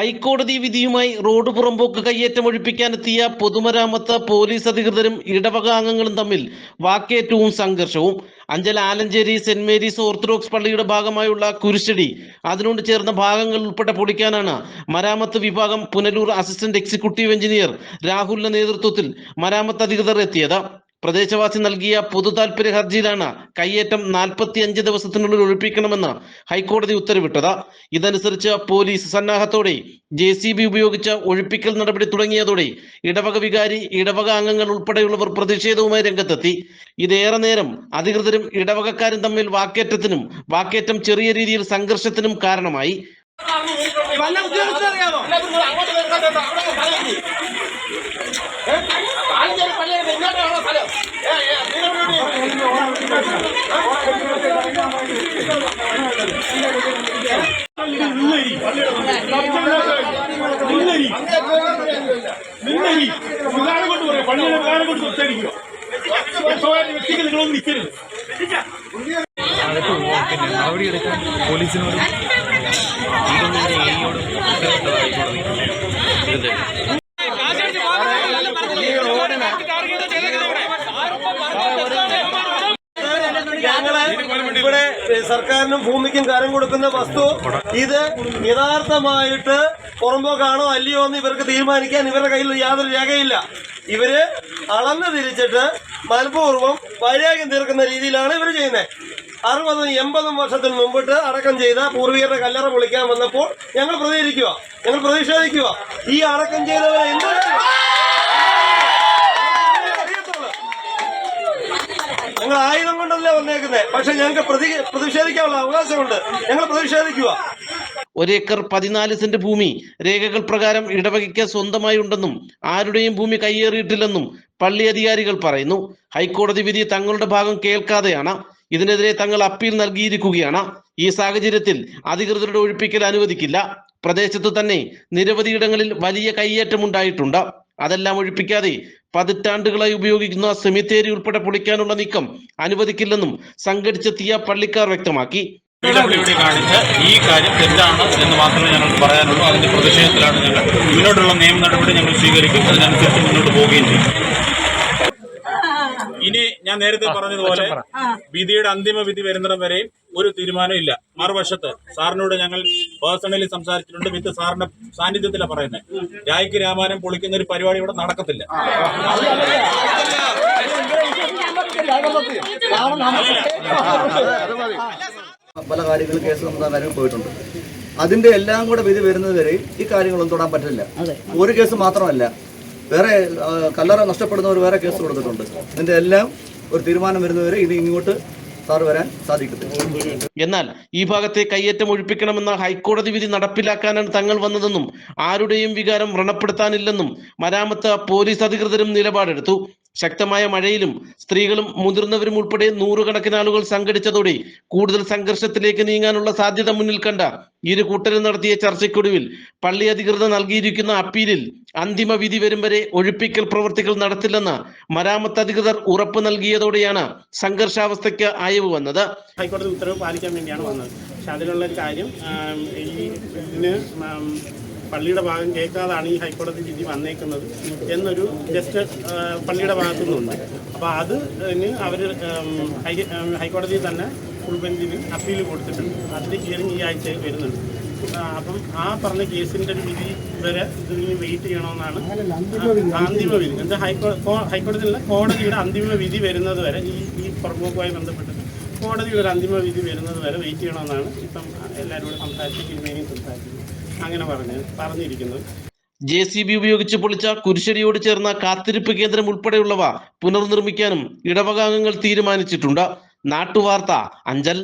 ഹൈക്കോടതി വിധിയുമായി റോഡ് പുറമ്പോക്ക് കയ്യേറ്റം ഒഴിപ്പിക്കാനെത്തിയ പൊതുമരാമത്ത് പോലീസ് അധികൃതരും ഇടവക അംഗങ്ങളും തമ്മിൽ വാക്കേറ്റവും സംഘർഷവും. Anchal Alancheri saint Mary's Orthodox പള്ളിയുടെ ഭാഗമായുള്ള കുരിശടി അതിനോട് ചേർന്ന ഭാഗങ്ങൾ ഉൾപ്പെടെ പൊളിക്കാനാണ് മരാമത്ത് വിഭാഗം പുനലൂർ അസിസ്റ്റന്റ് എക്സിക്യൂട്ടീവ് എഞ്ചിനീയർ രാഹുലിന്റെ നേതൃത്വത്തിൽ മരാമത്ത് അധികൃതർ എത്തിയത്. പ്രദേശവാസി നൽകിയ പൊതു താൽപര്യ ഹർജിയിലാണ് കയ്യേറ്റം നാൽപ്പത്തി അഞ്ച് ദിവസത്തിനുള്ളിൽ ഒഴിപ്പിക്കണമെന്ന് ഹൈക്കോടതി ഉത്തരവിട്ടത്. ഇതനുസരിച്ച് പോലീസ് സന്നാഹത്തോടെ ജെ സി ബി ഉപയോഗിച്ച് ഒഴിപ്പിക്കൽ നടപടി തുടങ്ങിയതോടെ ഇടവക വികാരി ഇടവക അംഗങ്ങൾ ഉൾപ്പെടെയുള്ളവർ പ്രതിഷേധവുമായി രംഗത്തെത്തി. ഇതേറെ നേരം അധികൃതരും ഇടവകക്കാരും തമ്മിൽ വാക്കേറ്റത്തിനും വാക്കേറ്റം ചെറിയ രീതിയിൽ സംഘർഷത്തിനും കാരണമായി. നിന്നരി ഇതാണ് കൊണ്ട് പറയാം പള്ളിയുടെ കാലം കൊണ്ട് സംസാരിക്കുക സ്വകാര്യ വ്യക്തികൾ നിങ്ങളൊന്നും നിൽക്കരുത് നടപടിയെടുക്കാൻ പോലീസിനോടും ഇവിടെ സർക്കാരിനും ഭൂമിക്കും കരം കൊടുക്കുന്ന വസ്തു ഇത് യഥാർത്ഥമായിട്ട് പുറമ്പോക്കാണോ അല്ലയോ എന്ന് ഇവർക്ക് തീരുമാനിക്കാൻ ഇവരുടെ കയ്യിൽ യാതൊരു രേഖയില്ല. ഇവർ അളന്ന് തിരിച്ചിട്ട് മനഃപൂർവം വൈരാഗ്യം തീർക്കുന്ന രീതിയിലാണ് ഇവർ ചെയ്യുന്നത് അറുപതും എൺപതും വർഷത്തിന് മുമ്പിട്ട് അടക്കം ചെയ്ത പൂർവികരുടെ കല്ലറ പൊളിക്കാൻ വന്നപ്പോൾ ഞങ്ങൾ പ്രതികരിക്കുക ഞങ്ങൾ പ്രതിഷേധിക്കുക. ഈ അടക്കം ചെയ്തവരെ എന്ത് ഞങ്ങൾ ആയുധം കൊണ്ടല്ലേ വന്നേക്കുന്നത് പക്ഷെ ഞങ്ങൾക്ക് പ്രതി പ്രതിഷേധിക്കാനുള്ള അവകാശമുണ്ട്. ഞങ്ങൾ പ്രതിഷേധിക്കുക. ഒരേക്കർ പതിനാല് സെന്റ് ഭൂമി രേഖകൾ പ്രകാരം ഇടവകയ്ക്ക് സ്വന്തമായി ഉണ്ടെന്നും ആരുടെയും ഭൂമി കയ്യേറിയിട്ടില്ലെന്നും പള്ളി അധികാരികൾ പറയുന്നു. ഹൈക്കോടതി വിധി തങ്ങളുടെ ഭാഗം കേൾക്കാതെയാണ്. ഇതിനെതിരെ തങ്ങൾ അപ്പീൽ നൽകിയിരിക്കുകയാണ്. ഈ സാഹചര്യത്തിൽ അധികൃതരുടെ ഒഴിപ്പിക്കൽ അനുവദിക്കില്ല. പ്രദേശത്ത് തന്നെ നിരവധിയിടങ്ങളിൽ വലിയ കയ്യേറ്റമുണ്ടായിട്ടുണ്ട്. അതെല്ലാം ഒഴിപ്പിക്കാതെ പതിറ്റാണ്ടുകളായി ഉപയോഗിക്കുന്ന സെമിത്തേരി ഉൾപ്പെടെ പൊളിക്കാനുള്ള നീക്കം അനുവദിക്കില്ലെന്നും സംഘടിച്ചെത്തിയ പള്ളിക്കാർ വ്യക്തമാക്കി. ഈ കാര്യം തെറ്റാണ് എന്ന് മാത്രമേ ഞങ്ങൾക്ക് പറയാനുള്ളൂ. അതിന്റെ പ്രതിഷേധത്തിലാണ് ഞങ്ങൾ മുന്നോട്ടുള്ള നിയമ നടപടി ഞങ്ങൾ സ്വീകരിക്കും. അതിനനുസരിച്ച് മുന്നോട്ട് പോവുകയും ചെയ്യും. ഇനി ഞാൻ നേരത്തെ പറഞ്ഞതുപോലെ വിധിയുടെ അന്തിമ വിധി വരുന്നിടം വരെയും ഒരു തീരുമാനം ഇല്ല മറുവശത്ത് സാറിനോട് ഞങ്ങൾ പേഴ്സണലി സംസാരിച്ചിട്ടുണ്ട്. വിത്ത് സാറിന്റെ സാന്നിധ്യത്തിലാണ് പറയുന്നത് രായ്ക്ക് രാമായണം പൊളിക്കുന്ന ഒരു പരിപാടി ഇവിടെ നടക്കത്തില്ല. പല കാര്യങ്ങൾ കേസ് നമ്മുടെ കാര്യം പോയിട്ടുണ്ട്. അതിന്റെ എല്ലാം കൂടെ വിധി വരുന്നത് വരെ ഈ കാര്യങ്ങളൊന്നും തൊടാൻ പറ്റില്ല. ഒരു കേസ് മാത്രമല്ല. വേറെ കല്ലറ നഷ്ടപ്പെടുന്നവർ വേറെ കേസ് കൊടുത്തിട്ടുണ്ട്. ഇതിന്റെ എല്ലാം ഒരു തീരുമാനം വരുന്നവരെ ഇനി ഇങ്ങോട്ട് സാർ വരാൻ സാധിക്കത്തില്ല. എന്നാൽ ഈ ഭാഗത്തെ കയ്യേറ്റം ഒഴിപ്പിക്കണമെന്ന ഹൈക്കോടതി വിധി നടപ്പിലാക്കാനാണ് തങ്ങൾ വന്നതെന്നും ആരുടെയും വികാരം വ്രണപ്പെടുത്താനില്ലെന്നും മരാമത്ത് പോലീസ് അധികൃതരും നിലപാടെടുത്തു. ശക്തമായ മഴയിലും സ്ത്രീകളും മുതിർന്നവരും ഉൾപ്പെടെ നൂറുകണക്കിന് ആളുകൾ സംഘടിച്ചതോടെ കൂടുതൽ സംഘർഷത്തിലേക്ക് നീങ്ങാനുള്ള സാധ്യത മുന്നിൽ കണ്ട ഇരു കൂട്ടരും നടത്തിയ ചർച്ചയ്ക്കൊടുവിൽ പള്ളി അധികൃതർ നൽകിയിരിക്കുന്ന അപ്പീലിൽ അന്തിമ വിധി വരും വരെ ഒഴിപ്പിക്കൽ പ്രവർത്തികൾ നടത്തില്ലെന്ന് മരാമത്ത് അധികൃതർ ഉറപ്പ് നൽകിയതോടെയാണ് സംഘർഷാവസ്ഥയ്ക്ക് അയവ് വന്നത്. ഹൈക്കോടതി ഉത്തരവ് പാലിക്കാൻ വേണ്ടിയാണ് വന്നത്. പക്ഷെ അതിലുള്ള കാര്യം ഈ പള്ളിയുടെ ഭാഗം കേൾക്കാതാണ് ഈ ഹൈക്കോടതി വിധി വന്നേക്കുന്നത് എന്നൊരു ജസ്റ്റ് പള്ളിയുടെ ഭാഗത്തു നിന്നുണ്ട് അപ്പോൾ അത് അവർ ഹൈക്കോടതി തന്നെ ഫുൾ ബെഞ്ചിന് അപ്പീൽ കൊടുത്തിട്ടുണ്ട്. അതിന്റെ ഹിയറിംഗ് ഈ ആഴ്ചയിൽ വരുന്നുണ്ട്. അപ്പം ആ പറഞ്ഞ കേസിന്റെ ഒരു വിധി വരെ ഇതിന് വെയിറ്റ് ചെയ്യണമെന്നാണ് അന്തിമ വിധി. എന്താ ഹൈക്കോ ഹൈക്കോടതിയിലുള്ള കോടതിയുടെ അന്തിമ വിധി വരുന്നത് വരെ ഈ ഈ പുറമ്പോക്കുമായി ബന്ധപ്പെട്ട് കോടതിയുടെ ഒരു അന്തിമ വിധി വരുന്നത് വരെ വെയിറ്റ് ചെയ്യണമെന്നാണ് ഇപ്പം എല്ലാവരോടും സംസാരിച്ച് തിരുമേനിയും സംസാരിക്കുന്നത് അങ്ങനെ പറഞ്ഞ് പറഞ്ഞിരിക്കുന്നത്. ജെ സി ബി ഉപയോഗിച്ച് പൊളിച്ച കുരിശടിയോട് ചേർന്ന കാത്തിരിപ്പ് കേന്ദ്രം ഉൾപ്പെടെയുള്ളവ പുനർനിർമ്മിക്കാനും ഇടവകാംഗങ്ങൾ തീരുമാനിച്ചിട്ടുണ്ട്. നാട്ടുവാർത്ത അഞ്ചൽ.